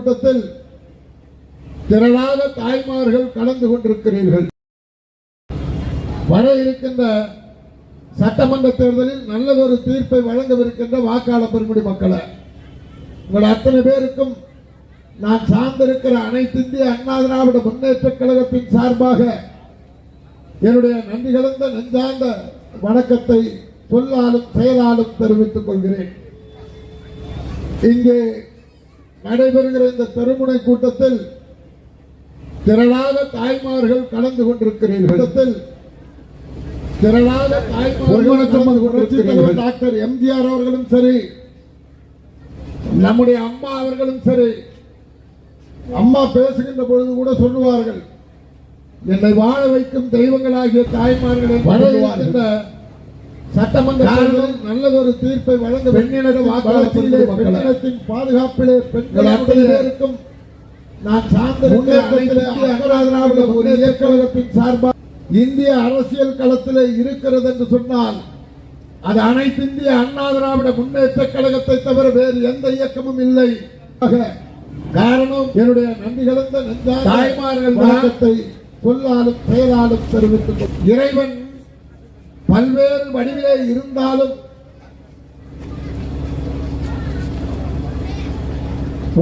கூட்டத்தில் திரளாக தாய்மார்கள் கலந்து கொண்டிருக்கிறீர்கள். வர இருக்கின்ற சட்டமன்ற தேர்தலில் நல்லதொரு தீர்ப்பை வழங்கவிருக்கின்ற வாக்காளர் பெருமுடி மக்களை. உங்கள் அத்தனை பேருக்கும் நான் சார்ந்திருக்கிற அனைத்து இந்திய அண்ணா திராவிட முன்னேற்ற கழகத்தின் சார்பாக என்னுடைய நன்றி கலந்த நெஞ்சார்ந்த வணக்கத்தை சொல்லாலும் செயலாலும் தெரிவித்துக் கொள்கிறேன். இங்கே நடைபெறுகிற இந்த தெருமுனை கூட்டத்தில் திரளாக தாய்மார்கள் கலந்து கொண்டிருக்கிறீர்கள் திரளாக தாய்மார்கள். டாக்டர் எம்ஜிஆர் அவர்களும் சரி நம்முடைய அம்மா அவர்களும் சரி அம்மா பேசுகின்ற பொழுது கூட சொல்லுவார்கள் என்னை வாழ வைக்கும் தெய்வங்களாகிய தாய்மார்களை வர இருக்கின்ற சட்டமன்ற தேர்தலில் நல்லதொரு தீர்ப்பை வழங்க பெண்ணின வாக்காளத்திலே பெண்ணினத்தின் பாதுகாப்பிலே பெண்கள் நான் சார்ந்திருக்கிற அகராதராவிட ஒரு இயக்கத்தின் சார்பாக இந்திய அரசியல் களத்திலே இருக்கிறது என்று சொன்னால் அது அனைத்து இந்திய அண்ணா திராவிட முன்னேற்ற கழகத்தை தவிர வேறு எந்த இயக்கமும் இல்லை. காரணம் என்னுடைய நன்றி கலந்த தாய்மார்கள் சொல்லாலும் செயலாலும் தெரிவித்துக் கொள்- இறைவன் பல்வேறு வடிவிலே இருந்தாலும்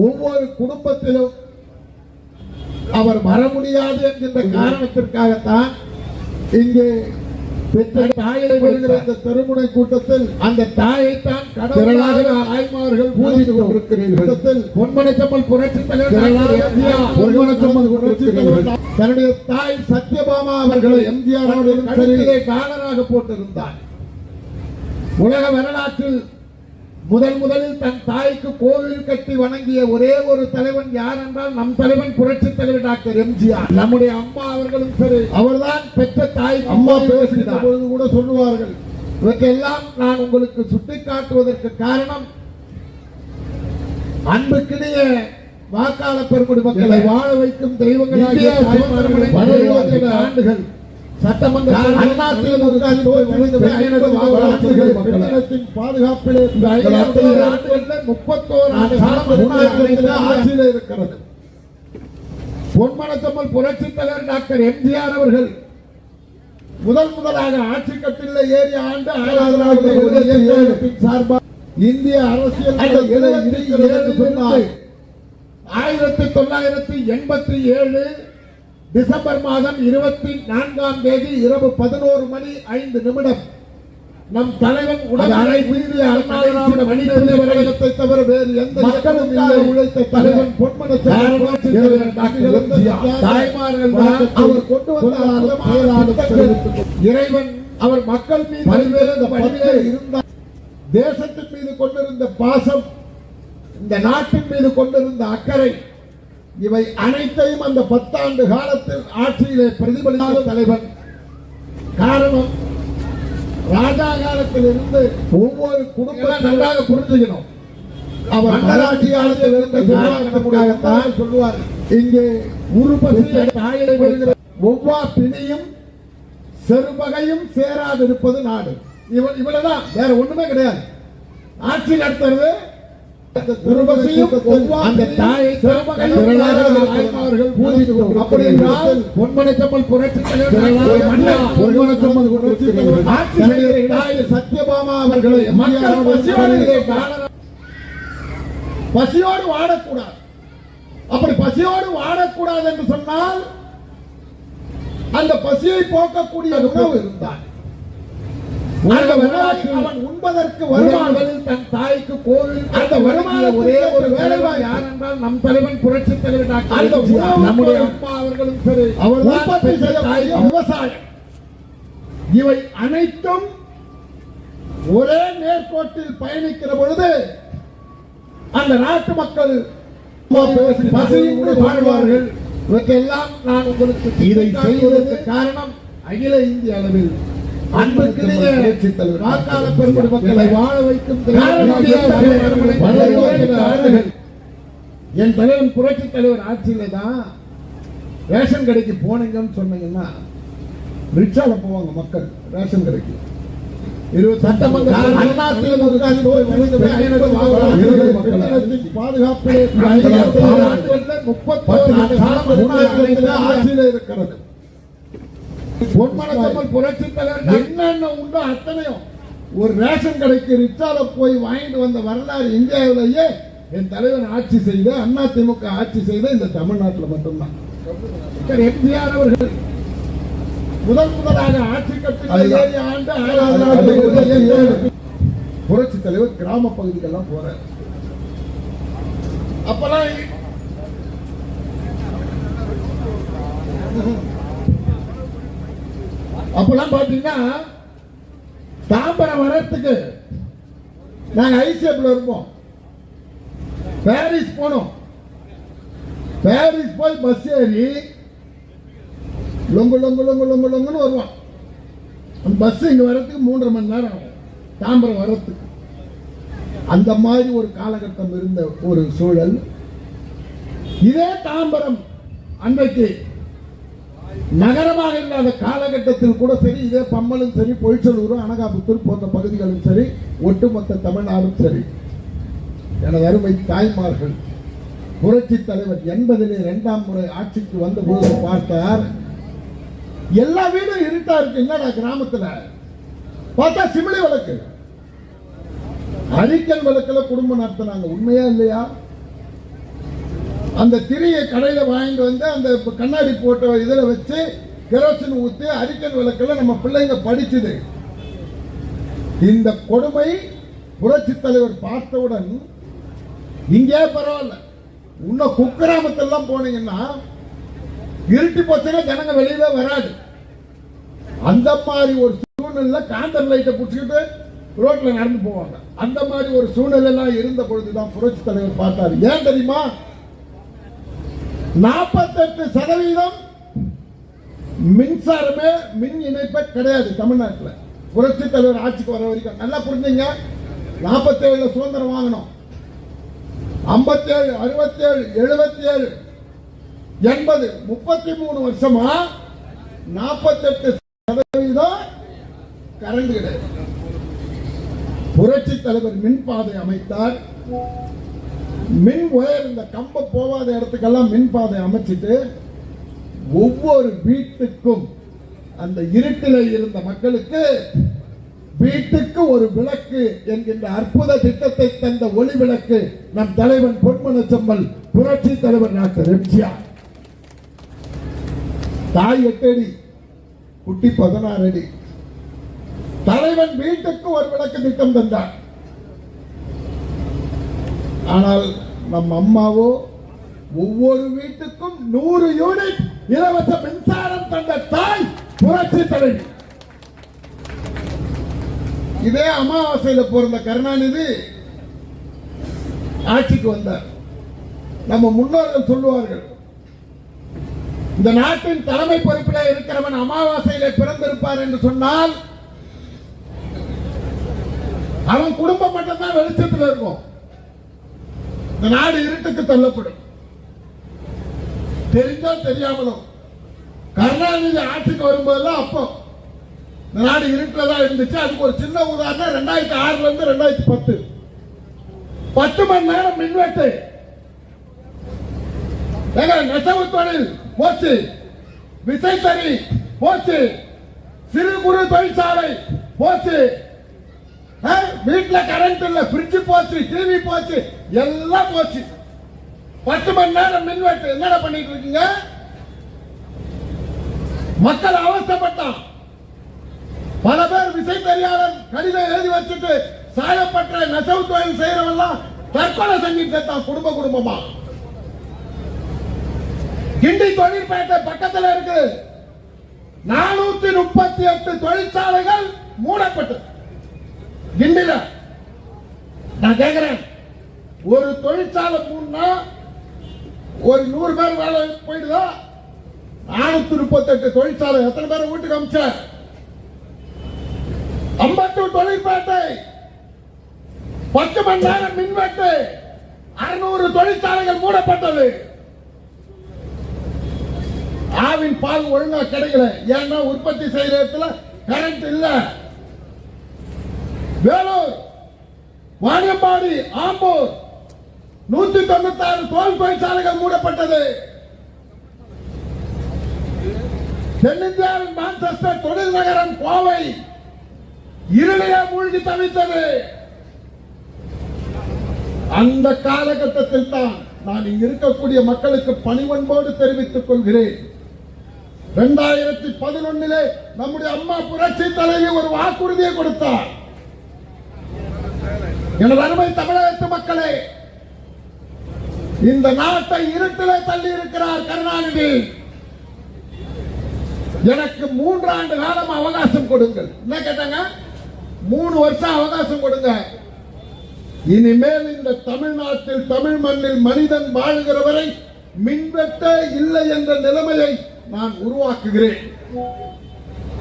ஒவ்வொரு குடும்பத்திலும் அவர் வர முடியாது என்கின்ற காரணத்திற்காகத்தான் இங்கே தாயை திருமுனை கூட்டத்தில் அந்த தாயைத்தான் கடவுளாக தாய்மார்கள் பூஜித்துக் கொண்டிருக்கிறீர்கள். பொன்மனச்சம்மல் புரட்சி பொன்மனச்சம்மல் கொண்டிருக்கிறீர்கள் தன்னுடைய தாய் சத்யபாமா அவர்களை எம்ஜிஆர் அவர்களும் காலராக போட்டிருந்தார். உலக வரலாற்றில் முதல் முதலில் தன் தாய்க்கு கோவில் கட்டி வணங்கிய ஒரே ஒரு தலைவன் யார் என்றால் நம் தலைவன் புரட்சி தலைவர் டாக்டர் எம்ஜிஆர். நம்முடைய அம்மா அவர்களும் சரி அவர்தான் பெற்ற தாய் அம்மா பேசுகிற பொழுது கூட சொல்லுவார்கள் இவற்றையெல்லாம் நான் உங்களுக்கு சுட்டிக்காட்டுவதற்கு காரணம் அன்புக்கினிய வாக்காளர் பெருமுடி மக்களை வாழ வைக்கும் இருபத்தைந்து ஆண்டுகள். சட்டமன்ற அண்ணா திமுக பெண்ணினத்தின் பாதுகாப்பிலே இந்த ஐம்பது ஆண்டுகளில் முப்பத்தோரு ஆண்டு காலம் ஆட்சியில் இருக்கிறது. பொன்மனத்தம்மல் புரட்சி தலைவர் டாக்டர் எம்ஜிஆர் அவர்கள் முதல் முதலாக ஆட்சி கட்டில ஏறி ஆண்டு ஆறாவது சார்பாக இந்திய அரசியல் ஆயிரத்தி தொள்ளாயிரத்தி எண்பத்தி ஏழு டிசம்பர் மாதம் இருபத்தி நான்காம் தேதி இரவு பதினோரு மணி ஐந்து நிமிடம். நம் தலைவன் உடல் திராவிட மணிப்பூர் கழகத்தை தவிர வேறு எந்த மக்களும் உழைத்த தலைவன் பொன்மன தாய்மார்கள் அவர் கொண்டு வந்த இறைவன் அவர் மக்கள் மீது பல்வேறு பணியிலே இருந்தார். தேசத்தின் மீது கொண்டிருந்த பாசம் இந்த நாட்டின் மீது கொண்டிருந்த அக்கறை இவை அனைத்தையும் அந்த பத்தாண்டு காலத்தில் ஆட்சியிலே பிரதிபலித்த தலைவன். காரணம் ராஜா காலத்தில் இருந்து ஒவ்வொரு குடும்பம் நன்றாக புரிஞ்சுக்கணும். அவர் மராட்சி காலத்தில் இருந்த சொல்லுவார். இங்கே உருப்பசி தாயை ஒவ்வொரு பிணியும் செருமகையும் சேராதிருப்பது நாடு. இவன் இவ்வளவுதான் வேற ஒண்ணுமே கிடையாது. ஆட்சி நடத்துறது அந்த துருபசியும் அந்த தாயை செருமகையும் தாய்மார்கள் பூஜிக்கும் அப்படி என்றால் பொன்மனச்சம்மல் புரட்சி பொன்மனச்சம்மல் புரட்சி ஆட்சி செய்கிற தாய் சத்யபாமா அவர்களை மக்கள் பசியோடு வாடக்கூடாது. அப்படி பசியோடு வாடக்கூடாது என்று சொன்னால் அந்த பசியை போக்கக்கூடிய உணவு இருந்தார் அந்த உண்பதற்கு வருமானத்தில் தன் தாய்க்கு கோவில் அந்த வருமான ஒரே ஒரு வேலைவாய் யார் என்றால் நம் தலைவன் புரட்சி தலைவர் டாக்டர் அந்த உணவு நம்முடைய அம்மா அவர்களும் சரி அவர் உற்பத்தி செய்யக்கூடிய விவசாயம். இவை அனைத்தும் ஒரே நேர்கோட்டில் பயணிக்கிற பொழுது அந்த நாட்டு மக்கள் வாழ்வார்கள். இவற்றையெல்லாம் நான் உங்களுக்கு இதை செய்வதற்கு காரணம் அகில இந்திய அளவில். வாக்காளர் பெருங்குடி மக்களை வாழ வைக்கும் என் தலைவன் புரட்சி தலைவர் ஆட்சியில தான் ரேஷன் கடைக்கு போனீங்கன்னு சொன்னீங்கன்னா ரிக்ஷால போவாங்க மக்கள் ரேஷன் கடைக்கு. பாதுகாப்பிலே முப்பத்தி ஆட்சியில் இருக்கிறது. பொன்மனத்தம்மன் புரட்சி தலைவர் என்னென்ன உண்டோ அத்தனையும் ஒரு ரேஷன் கடைக்கு ரிச்சால போய் வாங்கிட்டு வந்த வரலாறு இந்தியாவிலேயே என் தலைவர் ஆட்சி செய்த அண்ணா திமுக ஆட்சி செய்த இந்த தமிழ்நாட்டில் மட்டும்தான். எம்ஜிஆர் அவர்கள் முதல் முதலாக ஆட்சி நாள் புரட்சி தலைவர் கிராம பகுதிக்கெல்லாம் போறார். அப்பெல்லாம் அப்பெல்லாம் பார்த்தீங்கன்னா தாம்பரம் வரத்துக்கு நாங்கள் ஐசிஎப்ல இருப்போம். பாரிஸ் போனோம். பாரிஸ் போய் பஸ் ஏறி லொங்கு லொங்கு லொங்கு லொங்கு லொங்குன்னு வருவான் அந்த பஸ் இங்கே வரத்துக்கு மூன்றரை மணி நேரம் ஆகும். தாம்பரம் வரத்துக்கு அந்த மாதிரி ஒரு காலகட்டம் இருந்த ஒரு சூழல். இதே தாம்பரம் அன்றைக்கு நகரமாக இல்லாத காலகட்டத்தில் கூட சரி இதே பம்மலும் சரி பொய்ச்சலூரும் அனகாபுத்தூர் போன்ற பகுதிகளும் சரி ஒட்டுமொத்த தமிழ்நாடும் சரி. எனது அருமை தாய்மார்கள் புரட்சி தலைவர் எண்பதிலே இரண்டாம் முறை ஆட்சிக்கு வந்த போது பார்த்தார். எல்லா வீடும் இருட்டா இருக்கு என்னடா கிராமத்துல? பார்த்தா சிமிழி விளக்கு அரிக்கல் விளக்குல குடும்பம் நடத்தினாங்க உண்மையா இல்லையா? அந்த திரியை கடையில் வாங்கிட்டு வந்து அந்த கண்ணாடி போட்ட இதில் வச்சு கெரோசின் ஊற்றி அரிக்கல் விளக்கெல்லாம் நம்ம பிள்ளைங்க படிச்சது. இந்த கொடுமை புரட்சி தலைவர் பார்த்தவுடன் இங்கே பரவாயில்ல. இன்னும் குக்கிராமத்தெல்லாம் போனீங்கன்னா இருட்டி போச்சுன்னா ஜனங்க வெளியவே வராது. அந்த மாதிரி ஒரு சூழ்நிலை காந்தர் லைட்டை பிடிச்சிக்கிட்டு ரோட்டில் நடந்து போவாங்க. அந்த மாதிரி ஒரு சூழ்நிலை எல்லாம் இருந்த பொழுதுதான் புரட்சி தலைவர் பார்த்தாரு. ஏன் தெரியுமா? நாற்பத்தெட்டு சதவீதம் மின்சாரமே மின் இணைப்பே கிடையாது தமிழ்நாட்டில். புரட்சி தலைவர் ஆட்சிக்கு வர வரைக்கும். நல்லா புரிஞ்சுங்க. நாற்பத்தேழு சுதந்திரம் வாங்கணும். ஐம்பத்தேழு அறுபத்தேழு எழுபத்தி ஏழு எண்பது முப்பத்தி மூணு வருஷமா நாற்பத்தெட்டு சதவீதம் கரண்ட் கிடையாது. புரட்சி தலைவர் மின் பாதை அமைத்தார். மின் ஒயர் இந்த கம்பம் போகாத இடத்துக்கெல்லாம் மின் பாதை அமைச்சிட்டு ஒவ்வொரு வீட்டுக்கும் அந்த இருட்டில் இருந்த மக்களுக்கு வீட்டுக்கு ஒரு விளக்கு என்கின்ற அற்புத திட்டத்தை தந்த ஒளி விளக்கு நம் தலைவன் பொன்மன செம்மல் புரட்சி தலைவர் டாக்டர் எம்ஜிஆர். தாய் எட்டு அடி குட்டி பதினாறு அடி. தலைவன் வீட்டுக்கு ஒரு விளக்கு திட்டம் தந்தார். ஆனால் நம் அம்மாவோ ஒவ்வொரு வீட்டுக்கும் நூறு யூனிட் இலவச மின்சாரம் தந்த தாய் புரட்சி தலைவி. இதே அமாவாசையில பிறந்த கருணாநிதி ஆட்சிக்கு வந்தார். நம்ம முன்னோர்கள் சொல்லுவார்கள் இந்த நாட்டின் தலைமை பொறுப்பில் இருக்கிறவன் அமாவாசையில பிறந்திருப்பார் என்று சொன்னால் அவன் குடும்பம் மட்டும்தான் வெளிச்சத்தில் இருக்கும். இந்த நாடு இருட்டுக்கு தள்ளப்படும். தெரிஞ்சோ தெரியாமலோ கருணாநிதி ஆட்சிக்கு வரும்போதெல்லாம் அப்போ இந்த நாடு இருட்டில் தான் இருந்துச்சு. அதுக்கு ஒரு சின்ன உதாரணம் ரெண்டாயிரத்தி ஆறுல இருந்து ரெண்டாயிரத்தி பத்து. பத்து மணி நேரம் மின்வெட்டு. ஏங்க நெசவு தொழில் போச்சு. விசைத்தறி போச்சு. சிறு குறு தொழிற்சாலை போச்சு. வீட்டுல கரண்ட் இல்ல ஃப்ரிட்ஜ் போச்சு டிவி போச்சு எல்லாம் போச்சு. பத்து மணி நேரம் மின்வெட்டு என்னடா பண்ணிட்டு இருக்கீங்க? மக்கள் அவஸ்தைப்பட்டான். பல பேர் விசை தெரியாதன் கடிதம் எழுதி வச்சுட்டு சாயப்பட்ட நெசவு தொழில் செய்யறவெல்லாம் தற்கொலை செஞ்சுட்டு குடும்ப குடும்பமா. கிண்டி தொழிற்பேட்டை பக்கத்துல இருக்கு. நானூத்தி முப்பத்தி எட்டு தொழிற்சாலைகள் மூடப்பட்டது இல்ல நான் கேக்குறேன். ஒரு தொழிற்சாலை மூணுனா ஒரு நூறு பேர் வேலை போயிடுதா? நானூத்தி முப்பத்தி எட்டு தொழிற்சாலை எத்தனை பேரை வீட்டுக்கு அமிச்ச அம்பத்தூர் தொழிற்பேட்டை. பத்து மணி நேரம் மின்வெட்டு. அறுநூறு தொழிற்சாலைகள் மூடப்பட்டது. ஆவின் பால் ஒழுங்கா கிடைக்கல. ஏன்னா உற்பத்தி செய்யற இடத்துல கரண்ட் இல்லை. வேலூர் வாணியம்பாடி ஆம்பூர். நூத்தி தொண்ணூத்தி ஆறு தோல் தொழிற்சாலைகள் மூடப்பட்டது. தென்னிந்தியாவின் மான்செஸ்டர் தொழில் நகரம் கோவை. இருளையே மூழ்கி தவித்தது. அந்த காலகட்டத்தில் தான் நான் இங்க இருக்கக்கூடிய மக்களுக்கு பணிவன்போடு தெரிவித்துக் கொள்கிறேன். இரண்டாயிரத்தி பதினொன்னிலே நம்முடைய அம்மா புரட்சி தலைவி ஒரு வாக்குறுதியை கொடுத்தார். எனது அருமை தமிழகத்து மக்களே இந்த நாட்டை இருட்டிலே தள்ளி இருக்கிறார் கருணாநிதி. எனக்கு மூன்று ஆண்டு காலம் அவகாசம் கொடுங்கள். என்ன கேட்டாங்க? மூணு வருஷம் அவகாசம் கொடுங்க. இனிமேல் இந்த தமிழ்நாட்டில் தமிழ் மண்ணில் மனிதன் வாழ்கிற வரை மின்வெட்டே இல்லை என்ற நிலைமையை நான் உருவாக்குகிறேன்.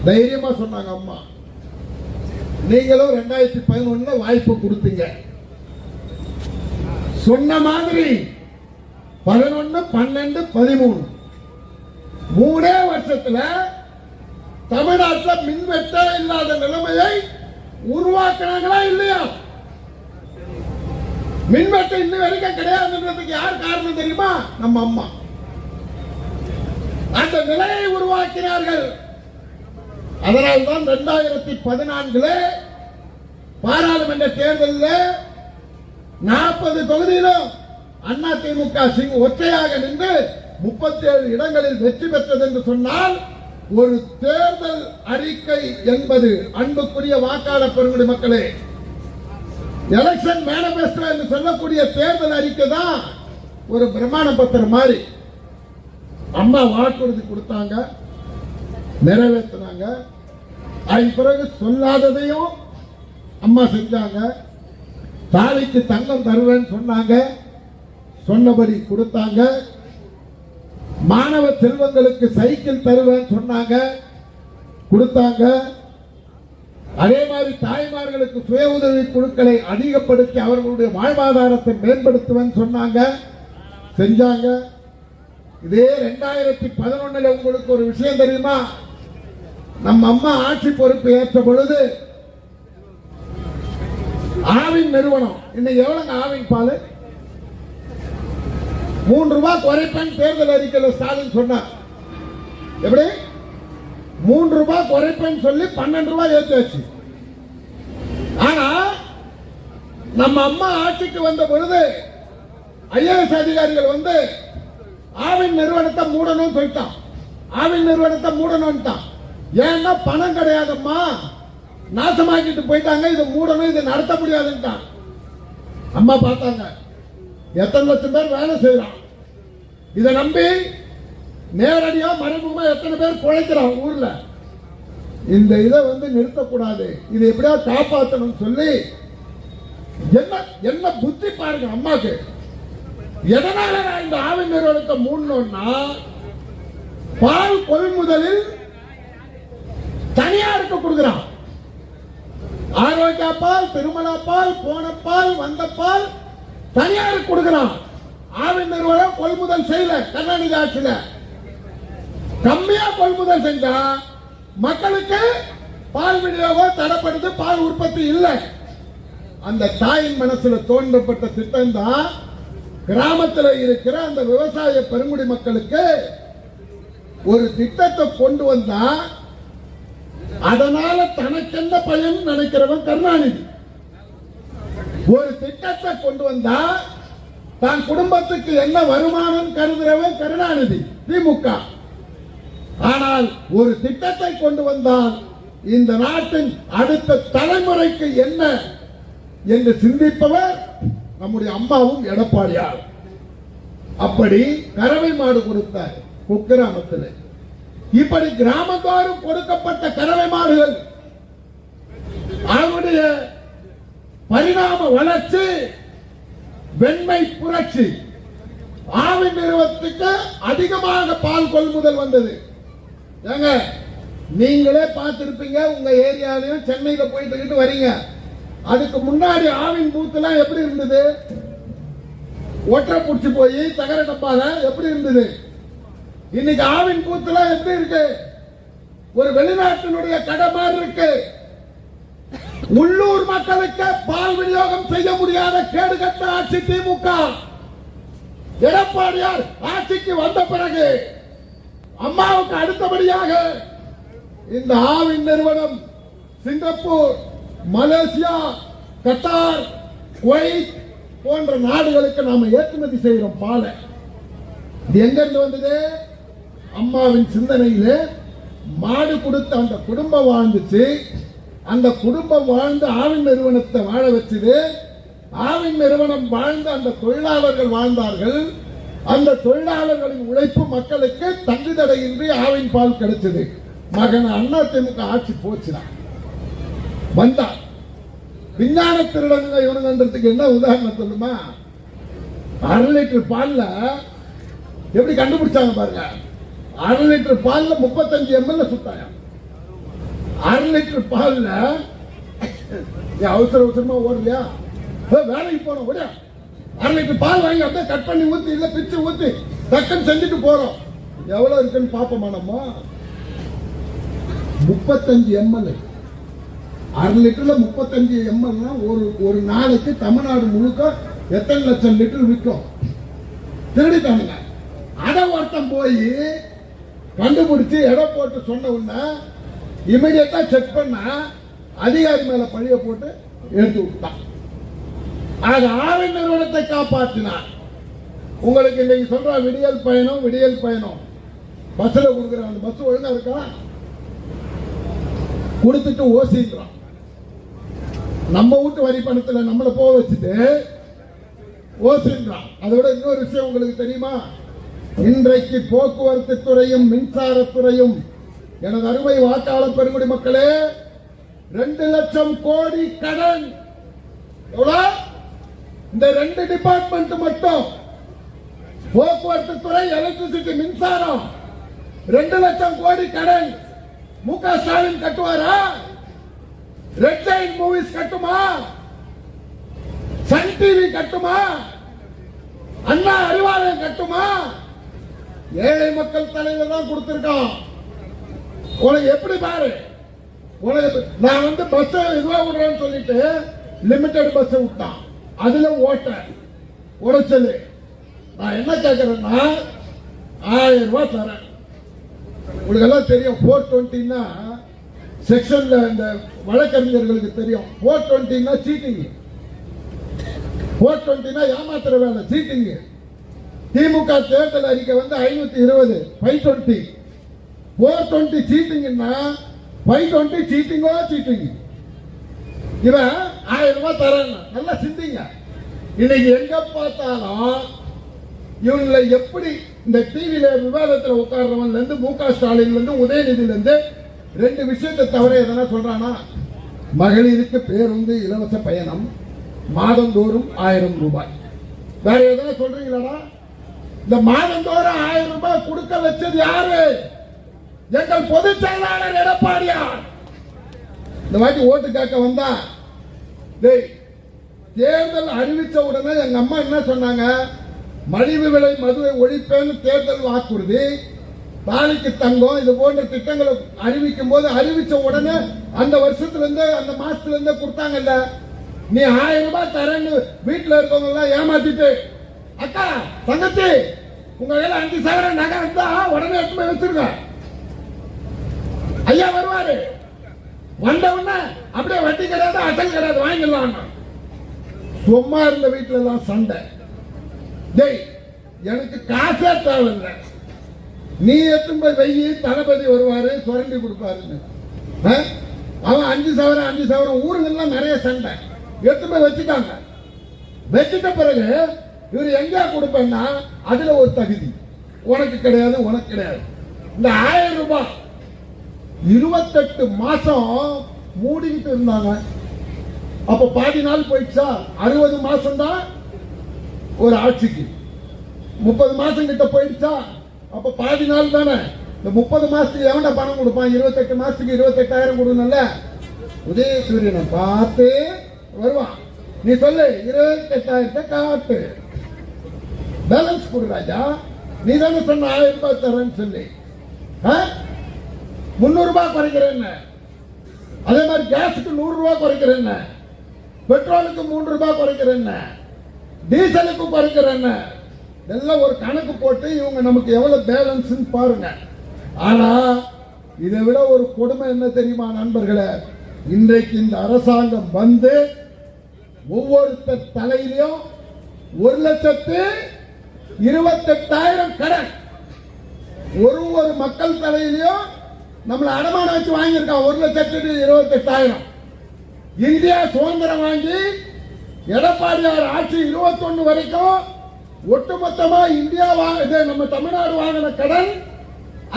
தைரியமா சொன்னாங்க அம்மா. நீங்களும் ரெண்டாயிரத்தி பதினொன்னு வாய்ப்பு கொடுத்தீங்க. சொன்ன மாதிரி பதினொன்னு பன்னெண்டு பதிமூணு. மூணே வருஷத்துல தமிழ்நாட்டில் மின்வெட்ட இல்லாத நிலைமையை உருவாக்குறாங்களா இல்லையா? மின்வெட்டு இன்னும் வரைக்கும் கிடையாதுன்றதுக்கு யார் காரணம் தெரியுமா? நம்ம அம்மா. அந்த நிலையை உருவாக்கினார்கள். அதனால் தான் இரண்டாயிரத்தி பதினான்குல பாராளுமன்ற தேர்தலில் நாற்பது தொகுதியிலும் அண்ணா திமுக சிங் ஒற்றையாக நின்று முப்பத்தி ஏழு இடங்களில் வெற்றி பெற்றது என்று சொன்னால் ஒரு தேர்தல் அறிக்கை என்பது அன்புக்குரிய வாக்காளர் பெருங்குடி மக்களே எலெக்ஷன் மேனிபெஸ்டோ என்று சொல்லக்கூடிய தேர்தல் அறிக்கை தான் ஒரு பிரமாண பத்திரம் மாதிரி. அம்மா வாக்குறுதி கொடுத்தாங்க. நிறைவேற்றினாங்க அதன் பிறகு சொல்லாததையும் அம்மா செஞ்சாங்க. தாலிக்கு தங்கம் தருவேன்னு சொன்னாங்க. சொன்னபடி கொடுத்தாங்க. மாணவ செல்வங்களுக்கு சைக்கிள் தருவேன்னு சொன்னாங்க. கொடுத்தாங்க. அதே மாதிரி தாய்மார்களுக்கு சுய உதவி குழுக்களை அதிகப்படுத்தி அவர்களுடைய வாழ்வாதாரத்தை மேம்படுத்துவேன்னு சொன்னாங்க. செஞ்சாங்க. இதே ரெண்டாயிரத்தி பதினொன்னுல உங்களுக்கு ஒரு விஷயம் தெரியுமா? நம்ம அம்மா ஆட்சி பொறுப்பு ஏற்ற பொழுது ஆவின் நிறுவனம் இன்னைக்கு எவ்வளவுங்க ஆவின் பால்? மூன்று ரூபாய் குறைப்பேன் தேர்தல் அறிக்கையில் ஸ்டாலின் சொன்னார். எப்படி? மூன்று ரூபாய் குறைப்பேன் சொல்லி பன்னெண்டு ரூபாய் ஏற்றியாச்சு ஆனா நம்ம அம்மா ஆட்சிக்கு வந்த பொழுது ஐஏஎஸ் அதிகாரிகள் வந்து ஆவின் நிறுவனத்தை மூடணும்னு சொல்லிட்டான். ஆவின் நிறுவனத்தை மூடணும்ட்டான் ஏன்னா பணம் கிடையாதம்மா. நாசமாக்கிட்டு போயிட்டாங்க இதை மூடணும் இதை நடத்த முடியாதுன்ட்டான். அம்மா பார்த்தாங்க எத்தனை லட்சம் பேர் வேலை செய்யறான். இதை நம்பி நேரடியா மறைமுகமா எத்தனை பேர் குழைக்கிறான் ஊர்ல. இந்த இதை வந்து நிறுத்தக்கூடாது. இதை எப்படியா காப்பாற்றணும் சொல்லி என்ன என்ன புத்தி பாருங்க அம்மாக்கு எதனால நான் இந்த ஆவி நிறுவனத்தை மூடணும்னா பால் கொள்முதலில் தனியாருக்கு கொடுக்குறான். ஆரோக்கிய பால் திருமலா பால் போன பால் வந்த பால் தனியாருக்கு கொடுக்குறான். ஆவி நிறுவனம் கொள்முதல் செய்யல கருணாநிதி ஆட்சியில. கம்மியா கொள்முதல் செஞ்சா மக்களுக்கு பால் விநியோகம் தடப்படுது பால் உற்பத்தி இல்லை. அந்த தாயின் மனசுல தோன்றப்பட்ட திட்டம் தான் கிராமத்தில் இருக்கிற அந்த விவசாய பெருங்குடி மக்களுக்கு ஒரு திட்டத்தை கொண்டு வந்தா அதனால தனக்கெந்த பயன் நினைக்கிறவன் கருணாநிதி. ஒரு திட்டத்தை கொண்டு வந்தா தான் குடும்பத்துக்கு என்ன வருமானம் கருதுறவன் கருணாநிதி திமுக. ஆனால் ஒரு திட்டத்தை கொண்டு வந்தால் இந்த நாட்டின் அடுத்த தலைமுறைக்கு என்ன என்று சிந்திப்பவர் நம்முடைய அம்மாவும் எடப்பாடியார். அப்படி கறவை மாடு கொடுத்தார் குக்கிராமத்தில். இப்படி கிராமந்தோறும் கொடுக்கப்பட்ட கறவை மாறுகள் அவருடைய பரிணாம வளர்ச்சி வெண்மை புரட்சி ஆவி நிறுவனத்துக்கு அதிகமாக பால் கொள்முதல் வந்தது. ஏங்க நீங்களே பார்த்துருப்பீங்க உங்க ஏரியாலையும் சென்னையில போயிட்டு வரீங்க. அதுக்கு முன்னாடி ஆவின் பூத்துலாம் எப்படி இருந்தது? ஒற்றை பிடிச்சி போய் தகர டப்பால எப்படி இருந்தது? இன்னைக்கு ஆவின் பூத்துலாம் எப்படி இருக்கு? ஒரு வெளிநாட்டினுடைய கடை மாதிரி இருக்கு. உள்ளூர் மக்களுக்கு பால் விநியோகம் செய்ய முடியாத கேடுகட்ட ஆட்சி திமுக. எடப்பாடியார் ஆட்சிக்கு வந்த பிறகு அம்மாவுக்கு அடுத்தபடியாக இந்த ஆவின் நிறுவனம் சிங்கப்பூர் மலேசியா கத்தார் குவைத் போன்ற நாடுகளுக்கு நாம ஏற்றுமதி செய்கிறோம் பாலை. இது எங்க இருந்து வந்தது? அம்மாவின் சிந்தனையில மாடு கொடுத்த அந்த குடும்பம் வாழ்ந்துச்சு. அந்த குடும்பம் வாழ்ந்து ஆவின் நிறுவனத்தை வாழ வச்சது. ஆவின் நிறுவனம் வாழ்ந்து அந்த தொழிலாளர்கள் வாழ்ந்தார்கள். அந்த தொழிலாளர்களின் உழைப்பு மக்களுக்கு தங்கு தடையின்றி ஆவின் பால் கிடைச்சது. மகன் அண்ணா திமுக ஆட்சி போச்சுனா வந்தார் விஞ்ஞான திருடங்க இவனுங்கன்றதுக்கு என்ன உதாரணம் சொல்லுமா? அரை லிட்டர் பால்ல எப்படி கண்டுபிடிச்சாங்க பாருங்க. அரை லிட்டர் பால்ல முப்பத்தஞ்சு எம்எல்ஏ சுத்தாயா? அரை லிட்டர் பால்ல ஏன் அவசர அவசரமா ஓடலையா வேலைக்கு போனோம் ஓடியா அரை லிட்டர் பால் வாங்கி அப்படியே கட் பண்ணி ஊத்தி இல்ல பிச்சு ஊத்தி டக்குன்னு செஞ்சுட்டு போறோம். எவ்வளவு இருக்குன்னு பாப்போமா நம்ம? முப்பத்தஞ்சு எம்எல்ஏ அரை லிட்டர்ல முப்பத்தஞ்சு எம்எல்னா ஒரு ஒரு நாளைக்கு தமிழ்நாடு முழுக்க எத்தனை லட்சம் லிட்டர் விற்கும் திருடிட்டானுங்க. அதை ஒருத்தன் போய் கண்டுபிடிச்சி எடை போட்டு சொன்ன உடனே இமீடியட்டா செக் பண்ணா அதிகாரி மேல பழிய போட்டு எடுத்து விட்டான். அது ஆவின் நிறுவனத்தை காப்பாற்றினார் உங்களுக்கு இன்னைக்கு சொல்ற விடியல் பயணம் விடியல் பயணம். பஸ்ல கொடுக்குற அந்த பஸ் ஒழுங்கா இருக்கா? கொடுத்துட்டு ஓசிக்கிறோம் நம்ம வீட்டு வரி பணத்துல நம்மளை போக வச்சுட்டு ஓசின்றான். அதோட இன்னொரு விஷயம் உங்களுக்கு தெரியுமா? இன்றைக்கு போக்குவரத்து துறையும் மின்சாரத்துறையும் எனது அருமை வாக்காளர் பெருங்குடி மக்களே ரெண்டு லட்சம் கோடி கடன். இந்த ரெண்டு டிபார்ட்மெண்ட் மட்டும். போக்குவரத்து துறை எலக்ட்ரிசிட்டி மின்சாரம். ரெண்டு லட்சம் கோடி கடன். மு க ஸ்டாலின் கட்டுவாரா? ரெட் சைன் மூவிஸ் கட்டுமா? சன் டிவி கட்டுமா? அண்ணா அறிவாலயம் கட்டுமா? ஏழை மக்கள் தலைவர் தான் கொடுத்திருக்கான். உனக்கு எப்படி பாரு? உனக்கு நான் வந்து பஸ் இதுவா விடுறேன்னு சொல்லிட்டு லிமிட்டெட் பஸ் விட்டான். அதுல ஓட்ட உடைச்சது நான் என்ன கேட்கறேன்னா ஆயிரம் ரூபாய் தரேன். உங்களுக்கு எல்லாம் தெரியும் ஃபோர் டுவெண்ட்டின்னா செக்ஷன்ல இந்த வழக்கறிஞர்களுக்கு தெரியும். ஃபோர் டுவெண்ட்டின்னா சீட்டிங் ஃபோர் டுவெண்ட்டினா ஏமாத்துற வேலை சீட்டிங்கு திமுக தேர்தல் அறிக்கை வந்து ஐநூத்தி இருபது five twenty. Four twenty சீட்டிங்கன்னா five twenty சீட்டிங்கோ seating இவன் ஆயிரம் ரூபாய் தரேன். நல்லா சிந்திங்க. இன்னைக்கு எங்க பார்த்தாலும் இவங்களை எப்படி இந்த டிவியில விவாதத்தில் உட்கார்றவன்ல இருந்து மு க ஸ்டாலின்ல இருந்து உதயநிதியில இருந்து ரெண்டு விஷயத்தை தவிர எதனா சொல்றானா? மகளிருக்கு பேருந்து இலவச பயணம் மாதந்தோறும் ஆயிரம் ரூபாய். வேற எதனா சொல்றீங்களாடா? இந்த மாதந்தோறும் ஆயிரம் ரூபாய் கொடுக்க வச்சது யாரு? எங்கள் பொதுச் செயலாளர் எடப்பாடியார். இந்த வாட்டி ஓட்டு கேட்க வந்தா டேய் தேர்தல் அறிவிச்ச உடனே எங்க அம்மா என்ன சொன்னாங்க? மலிவு விலை மதுவை ஒழிப்பேன்னு தேர்தல் வாக்குறுதி தாலிக்கு தங்கம் இது போன்ற திட்டங்களை அறிவிக்கும் போது அறிவிச்ச உடனே அந்த வருஷத்துல இருந்து அந்த மாசத்துல இருந்து கொடுத்தாங்கல்ல. நீ ஆயிரம் ரூபாய் தரேன்னு வீட்டுல இருக்கவங்க எல்லாம் ஏமாத்திட்டு அக்கா தங்கச்சி உங்க கையில அஞ்சு சவரம் நகை இருந்தா உடனே எடுத்து போய் வச்சிருக்க ஐயா வருவாரு. வந்த உடனே அப்படியே வட்டி கிடையாது அசல் கிடையாது வாங்கிடலாம் சும்மா இருந்த வீட்டுல எல்லாம் சண்டை. டேய் எனக்கு காசே தேவையில்லை. நீ எத்தும் போய் வெயி தளபதி வருவாரு சுரண்டி கொடுப்பாருன்னு. ஆ? அவன் அஞ்சு சவரம் அஞ்சு சவரம் ஊருங்கெல்லாம் நிறைய சண்டை. எடுத்து போய் வச்சுட்டாங்க. வச்சுட்ட பிறகு இவர் எங்க கொடுப்பேன்னா அதுல ஒரு தகுதி. உனக்கு கிடையாது உனக்கு கிடையாது. இந்த ஆயிரம் ரூபாய். இருபத்தெட்டு மாசம் மூடிக்கிட்டு இருந்தாங்க. அப்ப பாதி நாள் போயிடுச்சா? அறுபது மாசம் தான் ஒரு ஆட்சிக்கு. முப்பது மாசம் கிட்ட போயிடுச்சா? அப்ப பாதி நாள் தானே. இந்த முப்பது மாசத்துக்கு எவன்டா பணம் கொடுப்பான்? இருபத்தெட்டு மாசத்துக்கு இருபத்தெட்டாயிரம் கொடுக்கணும்ல உதயசூரியனை பார்த்து வருவான். நீ சொல்லு இருபத்தெட்டாயிரத்தை காட்டு. பேலன்ஸ் கொடு ராஜா நீ தானே சொன்ன ஆயிரம் ரூபாய் தரேன்னு சொல்லி. முன்னூறு ரூபாய் குறைக்கிறேன்னு. அதே மாதிரி கேஸுக்கு நூறு ரூபாய் குறைக்கிறேன் பெட்ரோலுக்கு மூன்று ரூபாய் குறைக்கிறேன் டீசலுக்கு குறைக்கிறேன் எல்லாம் ஒரு கணக்கு போட்டு இவங்க நமக்கு எவ்வளவு பேலன்ஸ் பாருங்க. ஆனா இதை விட ஒரு கொடுமை என்ன தெரியுமா நண்பர்களே? இன்றைக்கு இந்த அரசாங்கம் வந்து ஒவ்வொருத்தர் தலையிலையும் ஒரு லட்சத்து இருபத்தெட்டாயிரம் கடன் ஒரு ஒரு மக்கள் தலையிலையும் நம்மள அடமானம் வச்சு வாங்கியிருக்கான் ஒரு லட்சத்து இருபத்தெட்டாயிரம். இந்தியா சுதந்திரம் வாங்கி எடப்பாடியார் ஆட்சி இருபத்தொன்னு வரைக்கும் ஒட்டுமொத்தமா இந்தியா நம்ம தமிழ்நாடு வாங்கின கடன்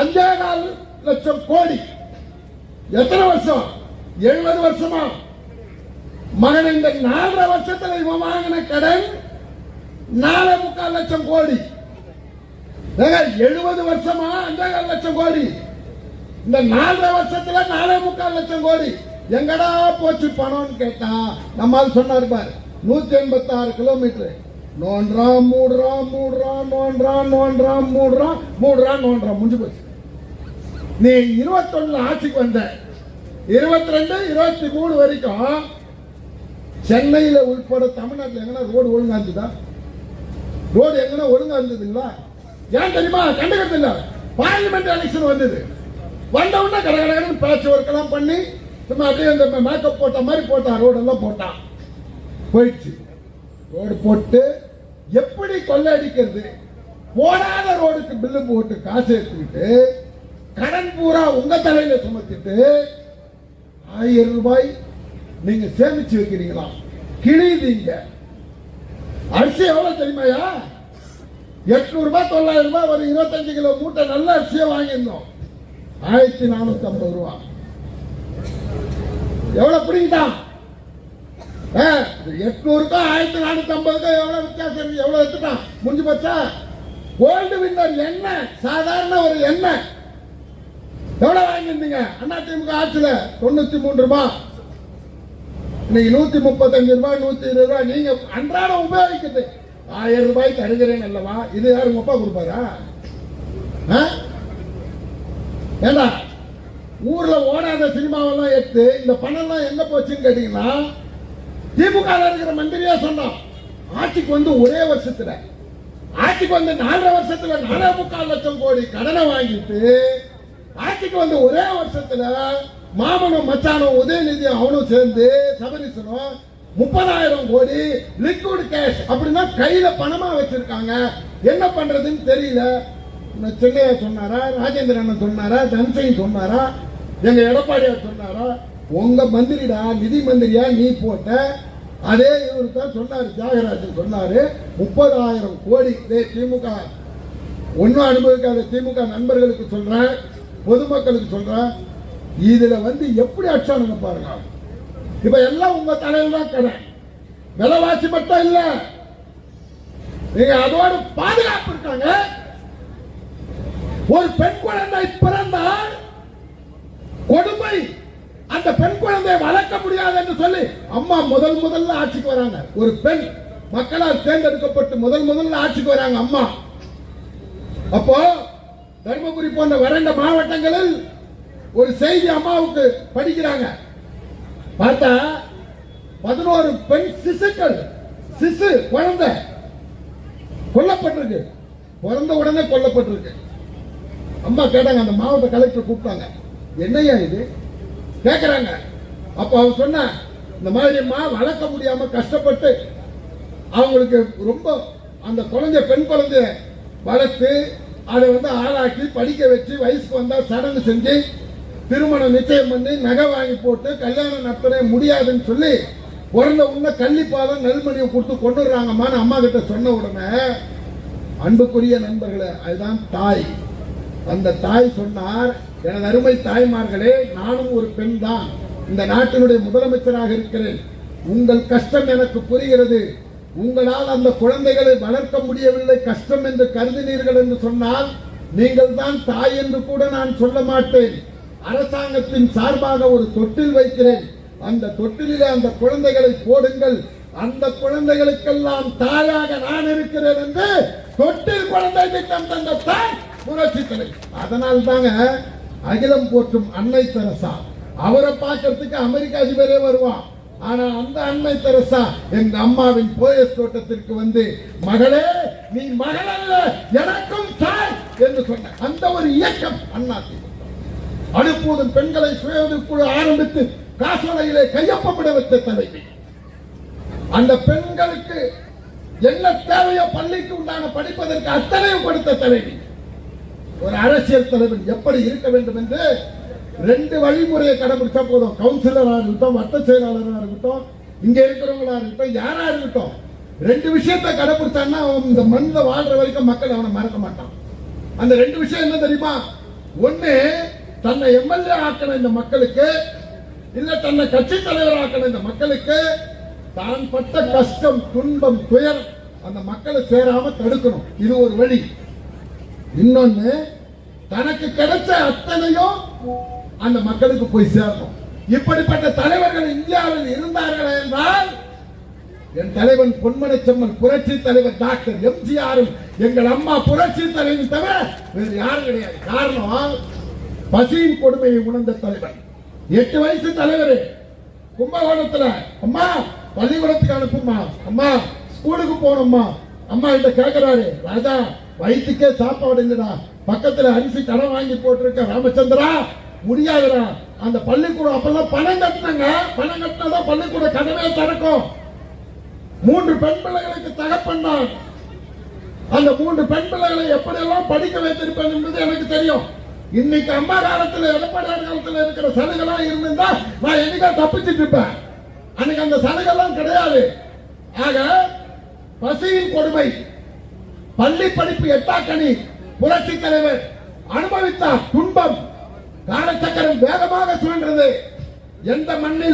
அஞ்சே நாலு லட்சம் கோடி. எத்தனை வருஷம்? எழுபது வருஷமா? மகன் இந்த நாலரை வருஷத்துல இவன் வாங்கின கடன் நாலே முக்கால் லட்சம் கோடி. எழுபது வருஷமா அஞ்சே லட்சம் கோடி. இந்த நாலரை வருஷத்துல நாலே முக்கால் லட்சம் கோடி. எங்கடா போச்சு பணம்னு கேட்டா நம்மால் சொன்னார் பாரு நூத்தி எண்பத்தி ஆறு கிலோமீட்டர் நோன்றான் மூடுறான் மூடுறான் நோன்றான் நோன்றான் மூடுறான் மூடுறான் நோன்றான் முடிஞ்சு போச்சு. நீ இருபத்தொன்னு ஆட்சிக்கு வந்த இருபத்தி ரெண்டு இருபத்தி மூணு வரைக்கும் சென்னையில் உள்பட தமிழ்நாட்டில் எங்கன்னா ரோடு ஒழுங்கா ரோடு எங்கன்னா ஒழுங்கா இருந்ததுங்களா ஏன் தெரியுமா? கண்டுக்கிறது இல்ல பார்லிமெண்ட் எலெக்ஷன் வந்தது. வந்தவுடனே உடனே பேச்சு ஒர்க் எல்லாம் பண்ணி சும்மா அப்படியே இந்த மேக்கப் போட்ட மாதிரி போட்டான் ரோடு எல்லாம் போட்டான். போயிடுச்சு. ரோடு போட்டு எப்படி கொள்ளடிக்கிறது போடாத ரோடுக்கு பில்லு போட்டு காசு எடுத்துக்கிட்டு கடன் பூரா உங்க தலையில சுமத்திட்டு ஆயிரம் ரூபாய் நீங்க சேமிச்சு வைக்கிறீங்களா கிழிதீங்க. அரிசி எவ்வளோ தெரியுமாயா எட்நூறு ரூபாய் தொள்ளாயிரம் ரூபாய் ஒரு இருபத்தஞ்சு கிலோ மூட்டை நல்ல அரிசியை வாங்கியிருந்தோம். ஆயிரத்தி நானூத்தி ஐம்பது ரூபா. எவ்வளவு பிடிக்கிட்டான் எட்நூறுக்கோ ஆயிரத்தி நானூத்தி ஐம்பதுக்கோ எவ்வளவு வித்தியாசம் எவ்வளோ எவ்வளவு எடுத்துட்டான் முடிஞ்சு போச்சா? கோல்டு வின்னர் எண்ணெய் சாதாரண ஒரு எண்ணெய் எவ்வளவு வாங்கியிருந்தீங்க? அண்ணா திமுக ஆட்சியில் தொண்ணூத்தி மூன்று ரூபாய். இன்னைக்கு நூத்தி முப்பத்தஞ்சு ரூபாய் நூத்தி இருபது ரூபாய் நீங்க அன்றாடம் உபயோகிக்கிறது. ஆயிரம் ரூபாய் தருகிறேன் அல்லவா? இது யாரு உங்க அப்பா கொடுப்பாரா? ஆ? ஏண்டா? ஊர்ல ஓடாத சினிமாவெல்லாம் எடுத்து இந்த பணம்லாம் எங்க போச்சுன்னு கேட்டீங்கன்னா திமுக இருக்கிற மந்திரியா சொன்னான் ஆட்சிக்கு வந்து ஒரே வருஷத்துல. ஆட்சிக்கு வந்து நாலரை வருஷத்துல நாலே முக்கால் லட்சம் கோடி கடனை வாங்கிட்டு ஆட்சிக்கு வந்த ஒரே வருஷத்துல மாமனும் மச்சானும் உதயநிதி அவனும் சேர்ந்து சபரிசனும் முப்பதாயிரம் கோடி லிக்விட் கேஷ் அப்படின்னா கையில பணமா வச்சிருக்காங்க. என்ன பண்றதுன்னு தெரியல. சென்னையா சொன்னாரா? ராஜேந்திர அண்ணன் சொன்னாரா? தனசைன் சொன்னாரா? எங்க எடப்பாடியார் சொன்னாரா? உங்க மந்திரிடா நிதி மந்திரியா நீ போட்ட அதே இவரு தான் சொன்னாரு தியாகராஜன் சொன்னாரு முப்பதாயிரம் கோடி. திமுக. ஒன்னும் அனுபவிக்காத திமுக நண்பர்களுக்கு சொல்றேன். பொதுமக்களுக்கு சொல்றேன் இதுல வந்து எப்படி அடிச்சானுங்க பாருங்க இப்ப எல்லாம் உங்க தலையில தான் கடை. விலைவாசி மட்டும் இல்ல. நீங்க அதோட பாதுகாப்பு இருக்காங்க. ஒரு பெண் குழந்தை பிறந்தால் கொடுமை. அந்த பெண் குழந்தையை வளர்க்க முடியாது என்று சொல்லி அம்மா முதல் முதல்ல ஆட்சிக்கு வராங்க. ஒரு பெண் மக்களால் தேர்ந்தெடுக்கப்பட்டு முதல் முதல்ல ஆட்சிக்கு வராங்க அம்மா. அப்போ தருமபுரி போன்ற வறண்ட மாவட்டங்களில் ஒரு செய்தி அம்மாவுக்கு படிக்கிறாங்க. பார்த்தா பதினோரு பெண் சிசுக்கள் சிசு குழந்தை கொல்லப்பட்டிருக்கு. பிறந்த உடனே கொல்லப்பட்டிருக்கு. அம்மா கேட்டாங்க அந்த மாவட்ட கலெக்டர் கூப்பிட்டாங்க. என்னையா இது? கேட்குறாங்க அப்ப அவர் சொன்ன இந்த மாதிரி மா வளர்க்க முடியாம கஷ்டப்பட்டு அவங்களுக்கு ரொம்ப அந்த குழந்தை பெண் குழந்தைய வளர்த்து அதை வந்து ஆளாக்கி படிக்க வச்சு வயசுக்கு வந்தால் சடங்கு செஞ்சு திருமணம் நிச்சயம் பண்ணி நகை வாங்கி போட்டு கல்யாணம் நடத்தவே முடியாதுன்னு சொல்லி பிறந்த உடனே கள்ளிப்பாதம் நெல்மணியை கொடுத்து கொண்டு வர்றாங்கம்மான்னு அம்மா கிட்ட சொன்ன உடனே அன்புக்குரிய நண்பர்களே அதுதான் தாய். அந்த தாய் சொன்னார் எனது அருமை தாய்மார்களே நானும் ஒரு பெண் தான். இந்த நாட்டினுடைய முதலமைச்சராக இருக்கிறேன். உங்கள் கஷ்டம் எனக்கு புரிகிறது. உங்களால் அந்த குழந்தைகளை வளர்க்க முடியவில்லை கஷ்டம் என்று கருதினீர்கள் என்று சொன்னால் நீங்கள் தான் தாய் என்று கூட நான் சொல்ல மாட்டேன். அரசாங்கத்தின் சார்பாக ஒரு தொட்டில் வைக்கிறேன். அந்த தொட்டிலே அந்த குழந்தைகளை போடுங்கள். அந்த குழந்தைகளுக்கெல்லாம் தாயாக நான் இருக்கிறேன் என்று தொட்டில் குழந்தை திட்டம் தந்த தாய் புரட்சி தலைவி அதனால் தாங்க அகிலம் போற்றும் அன்னை தரசா. அவரை பார்க்கறதுக்கு அமெரிக்க அதிபரே வருவான். ஆனா அந்த அன்னை தெரசா எங்க அம்மாவின் போயஸ் தோட்டத்திற்கு வந்து மகளே நீ மகள் அல்ல எனக்கும் தாய் என்று சொன்ன அந்த ஒரு இயக்கம் அண்ணா திமுக பெண்களை சுய குழு ஆரம்பித்து காசோலையிலே கையொப்பமிட வைத்த தலைவி. அந்த பெண்களுக்கு என்ன தேவையோ பள்ளிக்கு உண்டான படிப்பதற்கு அத்தனையும் கொடுத்த தலைவி. ஒரு அரசியல் தலைவன் எப்படி இருக்க வேண்டும் என்று ரெண்டு வழிமுறையை கடைபிடிச்சா போதும். கவுன்சிலராக இருக்கட்டும் வட்ட செயலாளராக இருக்கட்டும் இங்கே இருக்கிறவங்களா இருக்கட்டும் யாராக இருக்கட்டும் ரெண்டு விஷயத்தை கடைபிடிச்சான்னா அவன் இந்த மண்ணில் வாழ்ற வரைக்கும் மக்கள் அவனை மறக்க மாட்டான். அந்த ரெண்டு விஷயம் என்ன தெரியுமா? ஒன்று தன்னை எம்எல்ஏ ஆக்கின இந்த மக்களுக்கு இல்லை தன்னை கட்சி தலைவர் ஆக்கின இந்த மக்களுக்கு தான் பட்ட கஷ்டம் துன்பம் துயர் அந்த மக்களை சேராம தடுக்கணும். இது ஒரு வழி. இன்னொன்னு தனக்கு கிடைச்ச அத்தனையும் அந்த மக்களுக்கு போய் சேரணும். இப்படிப்பட்ட தலைவர்கள் இந்தியாவில் இருந்தார்கள் என்றால் என் தலைவன் பொன்மனை செம்மன் புரட்சி தலைவர் டாக்டர் எம்ஜிஆரும் எங்கள் அம்மா புரட்சி தலைவர் தவிர வேறு யாரும் கிடையாது. காரணம் பசியின் கொடுமையை உணர்ந்த தலைவர் எட்டு வயசு தலைவர். கும்பகோணத்துல அம்மா பள்ளிக்கூடத்துக்கு அனுப்புமா அம்மா ஸ்கூலுக்கு போனோம்மா அம்மா கிட்ட கேட்கிறாரு ராஜா வயிற்றுக்கே சாப்பாடு இல்லைடா. பக்கத்துல அரிசி கடன் வாங்கி போட்டிருக்க ராமச்சந்திரா முடியாதுடா. அந்த பள்ளிக்கூடம் அப்பெல்லாம் பணம் கட்டினாங்க. பணம் கட்டினாதான் பள்ளிக்கூடம் கதவே திறக்கும். மூன்று பெண் பிள்ளைகளுக்கு தகப்பன் தான். அந்த மூன்று பெண் பிள்ளைகளை எப்படியெல்லாம் படிக்க வைத்திருப்பேன் என்பது எனக்கு தெரியும். இன்னைக்கு அம்மா காலத்துல எடப்பாடியார் காலத்துல இருக்கிற சலுகைலாம் இருந்திருந்தா நான் என்னைக்கா தப்பிச்சுட்டு இருப்பேன். அன்னைக்கு அந்த சலுகைலாம் கிடையாது. ஆக பசியின் கொடுமை. பள்ளி படிப்பு எட்டாக்கணி புரட்சி தலைவர் அனுபவித்தார். துன்பம். காலச்சக்கரம் வேகமாக சுழன்றது. எந்த மண்ணில்